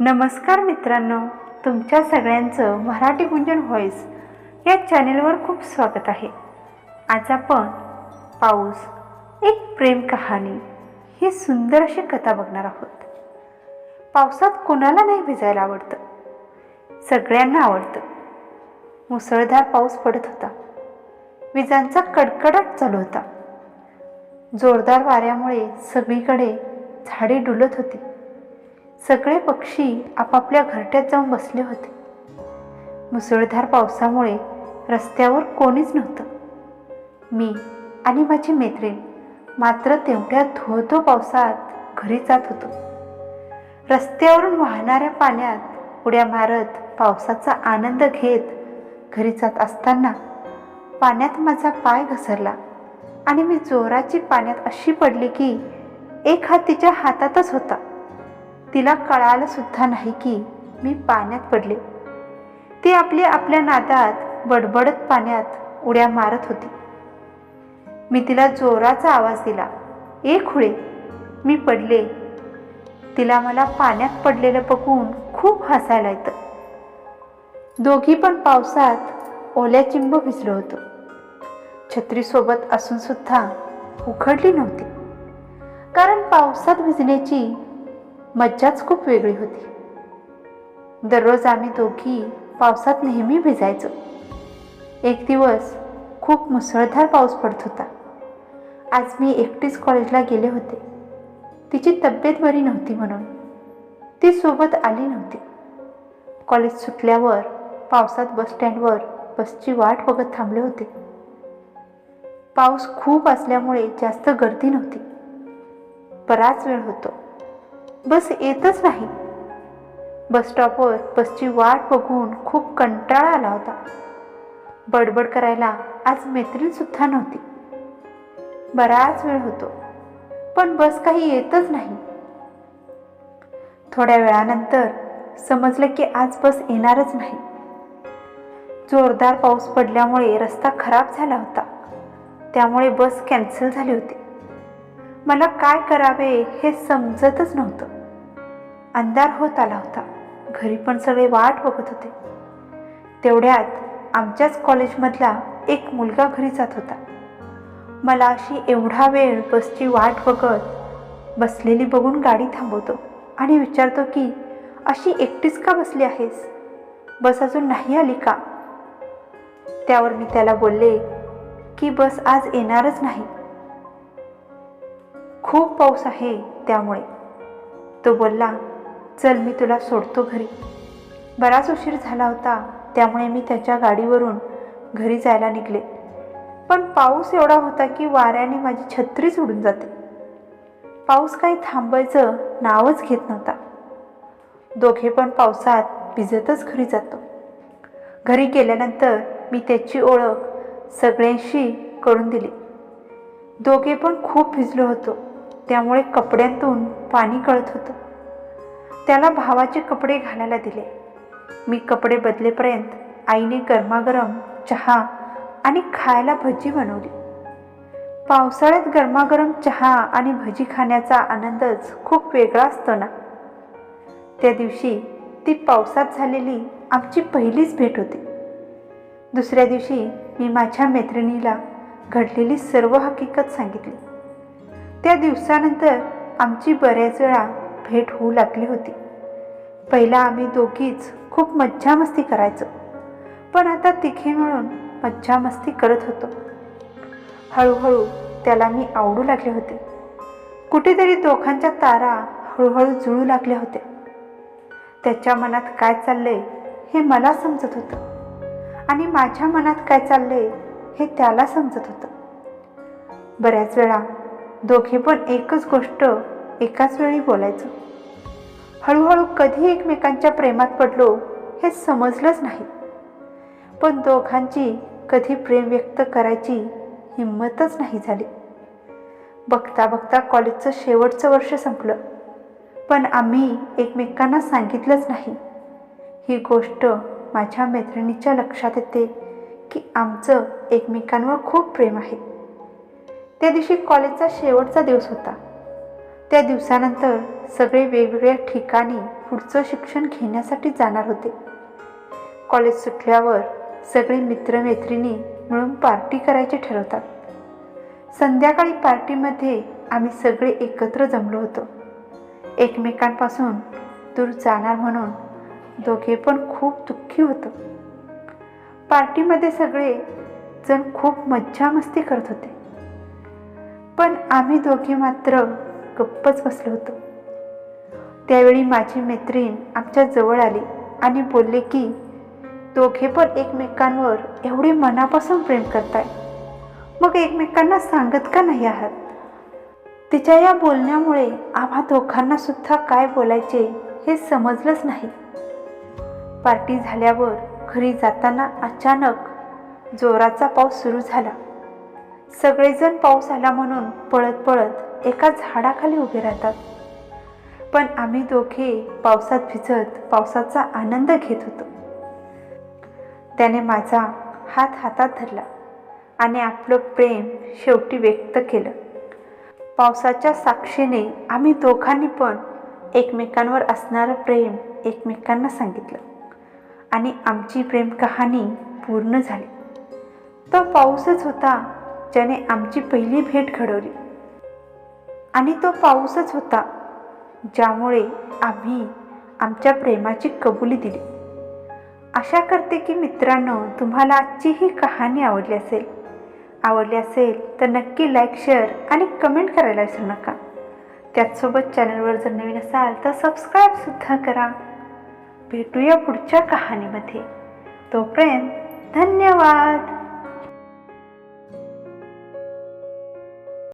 नमस्कार मित्रांनो तुमच्या सगळ्यांचं मराठी गुंजन व्हॉईस या चॅनेलवर खूप स्वागत आहे. आज आपण पाऊस एक प्रेम कहाणी ही सुंदर अशी कथा बघणार आहोत. पावसात कोणाला नाही भिजायला आवडतं? सगळ्यांना आवडतं. मुसळधार पाऊस पडत होता. विजांचा कडकडाट चालू होता. जोरदार वाऱ्यामुळे सगळीकडे झाडे डुलत होती. सगळे पक्षी आपापल्या घरट्यात जाऊन बसले होते. मुसळधार पावसामुळे रस्त्यावर कोणीच नव्हतं. मी आणि माझी मैत्रीण मात्र तेवढ्या धो धो पावसात घरी जात होतो. रस्त्यावरून वाहणाऱ्या पाण्यात उड्या मारत पावसाचा आनंद घेत घरी जात असताना पाण्यात माझा पाय घसरला आणि मी जोराची पाण्यात अशी पडली की एक हात तिच्या हातातच होता. तिला कळालं सुद्धा नाही की मी पाण्यात पडले. ती आपली आपल्या नादात बडबडत पाण्यात उड्या मारत होती. मी तिला जोराचा आवाज दिला ए खुळे मी पडले. तिला मला पाण्यात पडलेलं बघून खूप हसायला येतं. दोघी पण पावसात ओल्या चिंब भिजलो होतो. छत्रीसोबत असून सुद्धा उखडली नव्हती. कारण पावसात भिजण्याची मज्जाच खूप वेगळी होती. दररोज आम्ही दोघी पावसात नेहमी भिजायचो. एक दिवस खूप मुसळधार पाऊस पडत होता. आज मी एकटीच कॉलेजला गेले होते. तिची तब्येत बरी नव्हती म्हणून. ती सोबत आली नव्हती. कॉलेज सुटल्यावर पावसात बस स्टँडवर बसची वाट बघत थांबले होते. पाऊस खूप असल्यामुळे जास्त गर्दी नव्हती. बराच वेळ होतो. बस येतच नाही. बसस्टॉपवर बसची वाट बघून खूप कंटाळा आला होता. बडबड करायला आज मैत्रीणसुद्धा नव्हती. बराच वेळ होतो पण बस काही येतच नाही. थोड्या वेळानंतर समजलं की आज बस येणारच नाही. जोरदार पाऊस पडल्यामुळे रस्ता खराब झाला होता. त्यामुळे बस कॅन्सल झाली होती. मला काय करावे हे समजतच नव्हतं. अंधार होत आला होता. घरी पण सगळे वाट बघत होते. तेवढ्यात आमच्याच कॉलेजमधला एक मुलगा घरी जात होता. मला अशी एवढा वेळ बसची वाट बघत बसलेली बघून गाडी थांबवतो आणि विचारतो की अशी एकटीच का बसली आहेस? बस अजून नाही आली का? त्यावर मी त्याला बोलले की बस आज येणारच नाही. खूप पाऊस आहे त्यामुळे. तो बोलला चल मी तुला सोडतो घरी. बराच उशीर झाला होता त्यामुळे मी त्याच्या गाडीवरून घरी जायला निघले. पण पाऊस एवढा होता की वाऱ्याने माझी छत्रीच उडून जाते. पाऊस काही थांबायचं नावच घेत नव्हता. दोघे पण पावसात भिजतच घरी जातो. घरी गेल्यानंतर मी त्याची ओळख सगळ्यांशी करून दिली. दोघे पण खूप भिजलो होतो त्यामुळे कपड्यांतून पाणी कळत होतं. त्याला भावाचे कपडे घालायला दिले. मी कपडे बदलेपर्यंत आईने गरमागरम चहा आणि खायला भजी बनवली. पावसाळ्यात गरमागरम चहा आणि भजी खाण्याचा आनंदच खूप वेगळा असतो ना? त्या दिवशी ती पावसात झालेली आमची पहिलीच भेट होती. दुसऱ्या दिवशी मी माझ्या मैत्रिणीला घडलेली सर्व हकीकत सांगितली. त्या दिवसानंतर आमची बऱ्याच वेळा भेट होऊ लागली होती. पहिला आम्ही दोघीच खूप मज्जा मस्ती करायचो. पण आता तिघे मिळून मज्जा मस्ती करत होतो. हळूहळू त्याला मी आवडू लागले होते. कुठेतरी दोघांच्या तारा हळूहळू जुळू लागल्या होत्या. त्याच्या मनात काय चाललंय हे मला समजत होतं. आणि माझ्या मनात काय चाललंय हे त्याला समजत होतं. बऱ्याच वेळा दोघे पण एकच गोष्ट एकाच वेळी बोलायचो. हळूहळू कधी एकमेकांच्या प्रेमात पडलो हे समजलंच नाही. पण दोघांची कधी प्रेम व्यक्त करायची हिंमतच नाही झाली. बघता बघता कॉलेजचं शेवटचं वर्ष संपलं. पण आम्ही एकमेकांना सांगितलंच नाही. ही गोष्ट माझ्या मैत्रिणीच्या लक्षात येते की आमचं एकमेकांवर खूप प्रेम आहे. त्या दिवशी कॉलेजचा शेवटचा दिवस होता. त्या दिवसानंतर सगळे वेगवेगळ्या ठिकाणी पुढचं शिक्षण घेण्यासाठी जाणार होते. कॉलेज सुटल्यावर सगळे मित्रमैत्रिणी मिळून पार्टी करायचे ठरवतात. संध्याकाळी पार्टीमध्ये आम्ही सगळे एकत्र जमलो होतो. एकमेकांपासून दूर जाणार म्हणून दोघे पण खूप दुःखी होतो. पार्टीमध्ये सगळे जण खूप मज्जा मस्ती करत होते. पण आम्ही दोघे मात्र गप्पच बसलं होतं. त्यावेळी माझी मैत्रीण आमच्या जवळ आली आणि बोलले की दोघे पण एकमेकांवर एवढे मनापासून प्रेम करताय. मग एकमेकांना सांगत का नाही आहात? तिच्या या बोलण्यामुळे आम्हा दोघांना सुद्धा काय बोलायचे हे समजलंच नाही. पार्टी झाल्यावर घरी जाताना अचानक जोराचा पाऊस सुरू झाला. सगळेजण पाऊस आला म्हणून पळत पळत एका झाडाखाली उभे राहतात. पण आम्ही दोघे पावसात भिजत पावसाचा आनंद घेत होतो. त्याने माझा हात हातात धरला आणि आपलं प्रेम शेवटी व्यक्त केलं. पावसाच्या साक्षीने आम्ही दोघांनी पण एकमेकांवर असणारं प्रेम एकमेकांना सांगितलं आणि आमची प्रेम कहाणी पूर्ण झाली. तो पाऊसच होता ज्याने आमची पहिली भेट घडवली. आणि तो पाऊसच होता ज्यामुळे आम्ही आमच्या प्रेमाची कबुली दिली. आशा करते की मित्रांनो तुम्हाला आजची ही कहाणी आवडली असेल. आवडली असेल तर नक्की लाईक शेअर आणि कमेंट करायला विसरू नका. त्याचसोबत चॅनलवर जर नवीन असाल तर सबस्क्राईबसुद्धा करा. भेटूया पुढच्या कहाणीमध्ये. तोपर्यंत धन्यवाद!